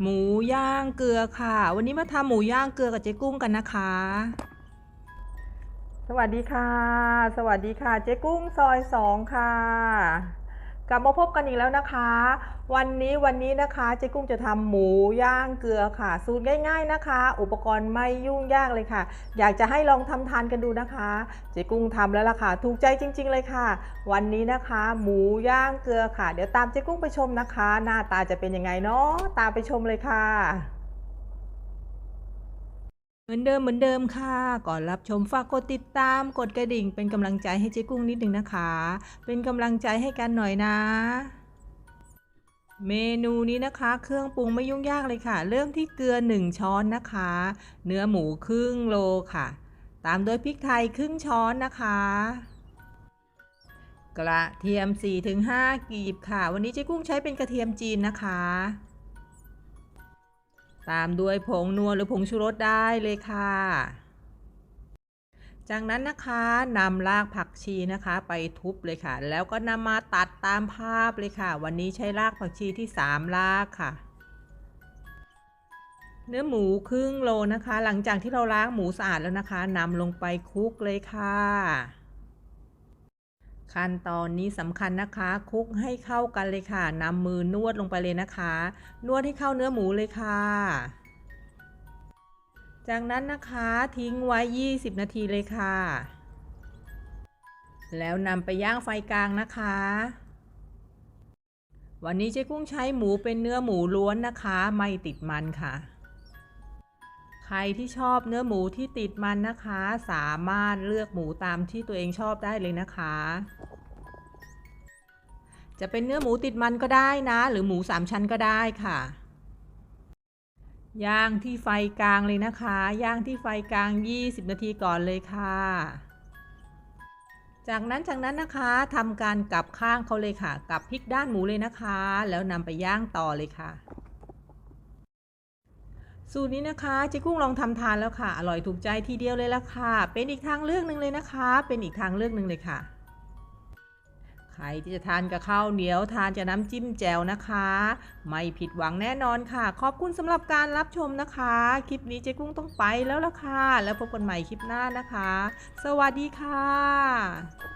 หมูย่างเกลือค่ะ วันนี้มาทำหมูย่างเกลือกับเจ๊กุ้งกันนะคะ สวัสดีค่ะ สวัสดีค่ะ เจ๊กุ้งซอยสองค่ะ กลับมาพบกันอีกแล้วนะคะ วันนี้วันนี้นะคะเจ๊กุ้งจะทำหมูย่างเกลือค่ะ สูตรง่าย ๆนะคะ อุปกรณ์ไม่ยุ่งยากเลยค่ะ อยากจะให้ลองทำทานกันดูนะคะเจ๊กุ้งทำแล้วล่ะค่ะ ถูกใจจริง ๆ เลยค่ะ วันนี้นะคะ หมูย่างเกลือค่ะ เดี๋ยวตามเจ๊กุ้งไปชมนะคะ หน้าตาจะเป็นยังไงเนาะตามไปชมเลยค่ะ เหมือนเดิมเหมือนเดิมค่ะ ก่อนรับชมฝากกดติดตาม กดกระดิ่ง เป็นกำลังใจให้เจ๊กุ้งนิดนึงนะคะ เป็นกำลังใจให้กันหน่อยนะ เมนูนี้นะคะ เครื่องปรุงไม่ยุ่งยากเลยค่ะ เริ่มที่เกลือ 1 ช้อนนะคะ เนื้อหมูครึ่งโลค่ะ ตามด้วยพริกไทยครึ่งช้อนนะคะ กระเทียม 4-5 กีบค่ะ วันนี้เจ๊กุ้งใช้เป็นกระเทียมจีนนะคะ ตามด้วยผงนัวหรือผงชูรสได้เลยค่ะ จากนั้นนะคะนำรากผักชีนะคะไปทุบเลยค่ะ แล้วก็นำมาตัดตามภาพเลยค่ะ วันนี้ใช้รากผักชีที่ 3 รากค่ะเนื้อหมูครึ่งโลนะคะ หลังจากที่เราล้างหมูสะอาดแล้วนะคะนำลงไปคลุกเลยค่ะ ขั้นตอนนี้สำคัญนะคะคลุกให้เข้ากันเลยค่ะนำมือนวดลงไปเลยนะคะ นวดให้เข้าเนื้อหมูเลยค่ะ จากนั้นนะคะทิ้งไว้ 20 นาทีเลยค่ะ แล้วนำไปย่างไฟกลางนะคะ วันนี้เจ๊กุ้งใช้หมูเป็นเนื้อหมูล้วนนะคะ ไม่ติดมันค่ะ ใครที่ชอบเนื้อหมูที่ติดมันนะคะ สามารถเลือกหมูตามที่ตัวเองชอบได้เลยนะคะ จะเป็นเนื้อหมูติดมันก็ได้นะ หรือหมูสามชั้นก็ได้ค่ะ ย่างที่ไฟกลางเลยนะคะ ย่างที่ไฟกลาง 20 นาทีก่อนเลยค่ะ จากนั้นจากนั้นนะคะทำการกลับข้างเขาเลยค่ะกลับพลิกด้านหมูเลยนะคะ แล้วนำไปย่างต่อเลยค่ะ สูตรนี้นะคะเจ๊กุ้งลองทำทานแล้วค่ะ อร่อยถูกใจทีเดียวเลยละค่ะ เป็นอีกทางเลือกหนึ่งเลยนะคะ เป็นอีกทางเลือกหนึ่งเลยค่ะ ใครที่จะทานกับข้าวเหนียวทานจะน้ำจิ้มแจ่วนะคะ ไม่ผิดหวังแน่นอนค่ะ ขอบคุณสำหรับการรับชมนะคะ คลิปนี้เจ๊กุ้งต้องไปแล้วละค่ะ แล้วพบกันใหม่คลิปหน้านะคะ สวัสดีค่ะ